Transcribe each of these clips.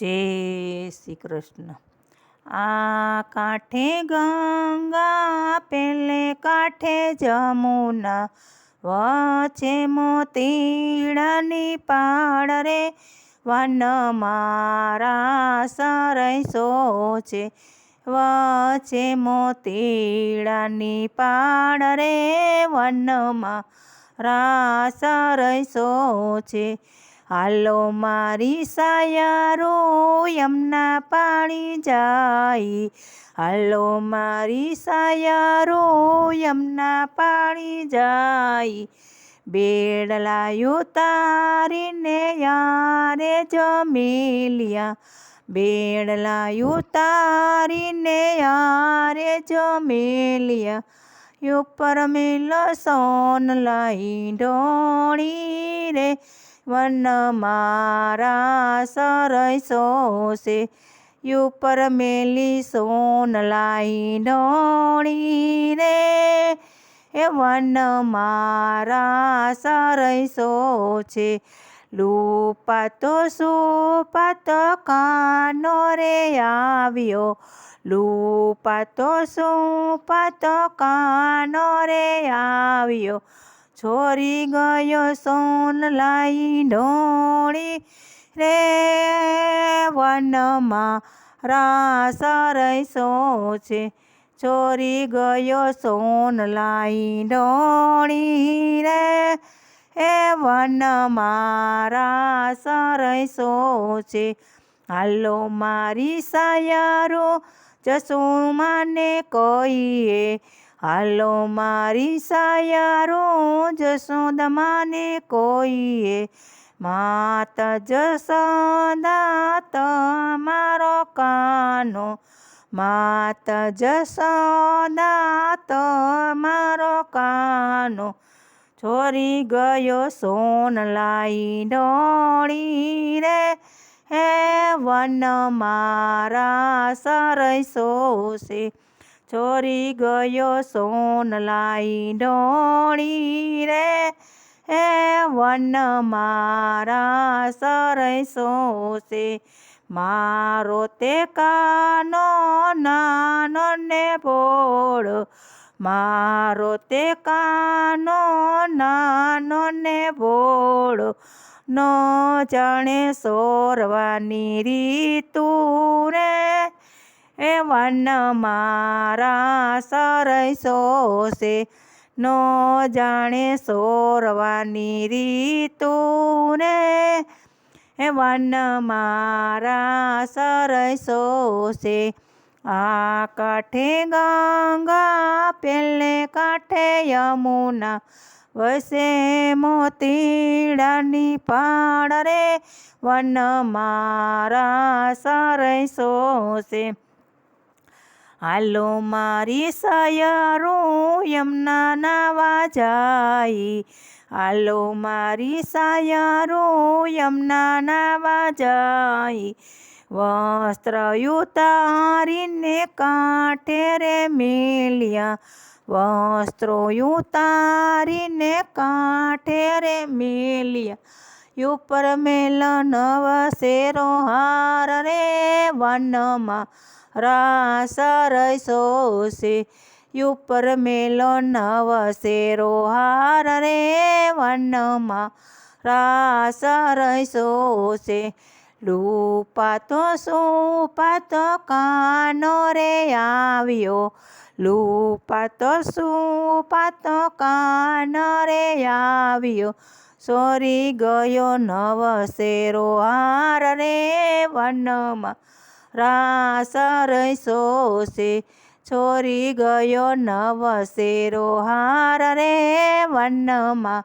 જય શ્રી કૃષ્ણ. આ કાંઠે ગંગા, પેલે કાંઠે જમુના, વચ્ચે મોતીડાની પાડ રે, વન મારા સરસો છે વચ્ચે મોતીડાની પાડ રે વનમાં રાસ સરસો છે હાલો મારી સાયારો, યમના પાણી જાય. હાલો મારી સાયારો, યમના પાણી જાય. બેડલાયો તારીને યારે જમેલિયા. બેડલાયો તારીને યારે જમેલિયા. ઉપર મેલ સોન લઈ ડોણી રે. વન મારા સરય છે ઉપર મેલી સોન લાઈ ઢોળી રે એ વન મારા સરય સો છે લૂપાતો સુપાત કાનો રે આવ્યો, લૂપાતો સુપાતો કાનો રે આવ્યો. છોરી ગયો સોન લાઈ ઢોળી રે વનમાં રાસ રસો છે. ચોરી ગયો સોન લાઈ ઢોળી રે એ વન મારા સરસો છે. હાલો મારી સાયારો જસુમાને કહીએ હાલો મારી સાયારો જસોદમાને કોઈએ, માત જસોદા તમારો કાનો, માત જસોદા તમારો કાનો. છોરી ગયો સોન લાઈ ડોળી રે, હે વન મારા સરસો છે ચોરી ગયો સોન લાઈ ઢોળી રે. હે વન મારા સરસો છે મારો તે કાનો નાનો ને ભોળો મારો તે કાનો નાનો ને ભોળો ન જાણે સોરવાની રીતુ રે. એ વન મારા સરસો છે નો જાણે સોરવાની રીતુ રે એ વન મારા સરસો છે આ કાંઠે ગંગા પેલે કાંઠે યમુના વસે મોતીડાની પાડ રે. વન મારા સરસો છે હાલો મારી સયારો, યમના નાવા જાય. હાલો મારી સયારો, યમના નાવા જાય. વસ્ત્ર ઉતારીને કાંઠે રે મેલિયા. વસ્ત્રો ઉતારીને કાંઠે રે મેલિયા. ઉપર મેલ નવ શેરો હાર રે વનમાં. રાસ રસો છે ઉપર મેલો નવ શેરો હાર રે વનમાં. રાસ રસો છે લૂપાતો સુપાતો કાનો રે આવ્યો. લૂપાતો સુપાતો કાનો રે આવ્યો. સોરી ગયો નવ શેરો હાર રે વનમાં. રાસ રસો છે છોરી ગયો નવ શેરો હાર રે વનમાં.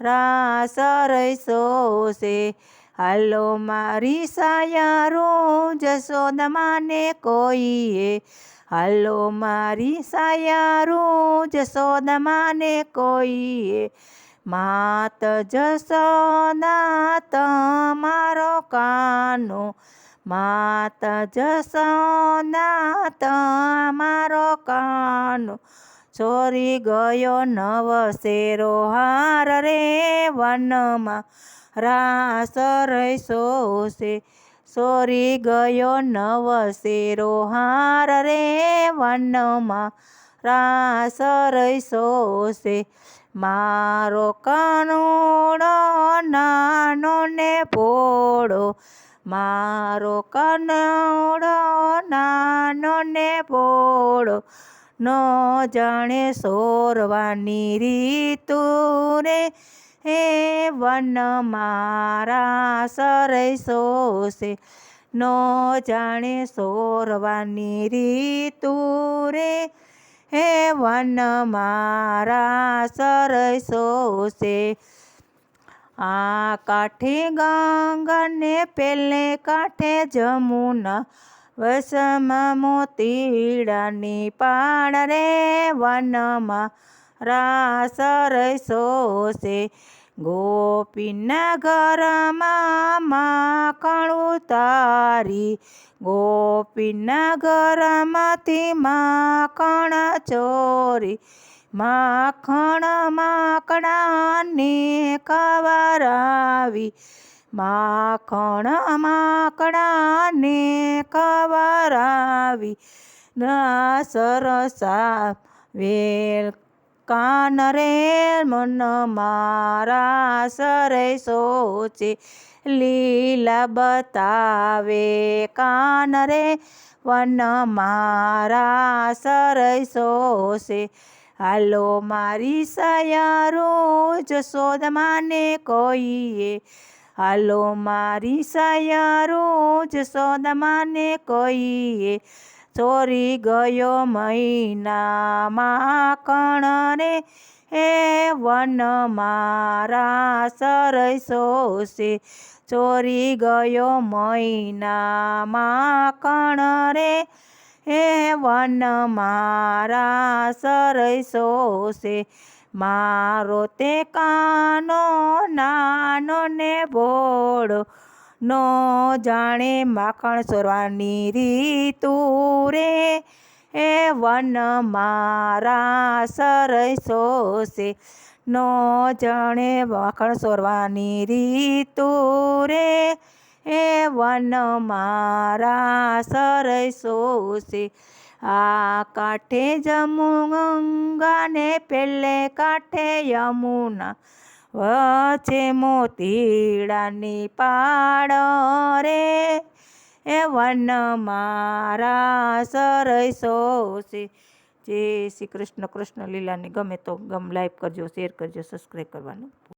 રાસ રસો છે હાલો મારી સાયારો જશોદમાને કોઈએ. હાલો મારી સાયારો જશોદમાને કોઈએ. માત જશોદા તમારો કાનો માત જશોદા તમારો કાનો. ચોરી ગયો નવ શેરો હાર રે વનમાં. રાસ રસો છે. ચોરી ગયો નવ શેરો હાર રે વનમાં. રાસ રહીશો છે. મારો કાનુડો નાનો ને ભોળો મારો કનુડો નાનો ને ભોળો, ન જાણે સોરવાની રીતુ રે. હે વન મારા સરસો છે ન જાણે સોરવાની રીતુ રે. હે વન મારા સરસો છે આ કાંઠે ગંગા ને પેલે કાંઠે જમુના વસમ મોતીડાની પાણ રે વનમાં રાસ રહીશો છે ગોપીના ઘરમાં માખણ તારી. ગોપીના ઘરમાંથી કણ ચોરી. માખણ માકડાને ખવરાવી માખણ માકડાને ખવરાવી ના સરસા વેલ કાન રે મન મારા સરે સોચે. લીલા બતાવે કાન રે વન મારા સરસો છે હાલો મારી સયારો જશોદમાને કહીએ. હાલો મારી સયારો જશોદમાને કહીએ. ચોરી ગયો મહિના માખણ રે, હે વન મારા સરસો છે ચોરી ગયો મહિના કણ રે હે વન મારા સરસો છે મારો તે કાનો નાનો ને ભોળો નો જાણે માખણ સોરવાની રીતુ રે. હે વન મારા સરસો છે નો જાણે માખણ સોરવાની રીતુ રે. એ વન મારા સરસો છે આ કાંઠે જમુગંગા ને પેલે કાંઠે યમુના વચ્ચે મોતીડાની પાડ રે. એ વન મારા સરસો છે જય શ્રી કૃષ્ણ કૃષ્ણ લીલાને ગમે તો ગમ લાઈક કરજો, શેર કરજો, સબસ્ક્રાઈબ કરવાનું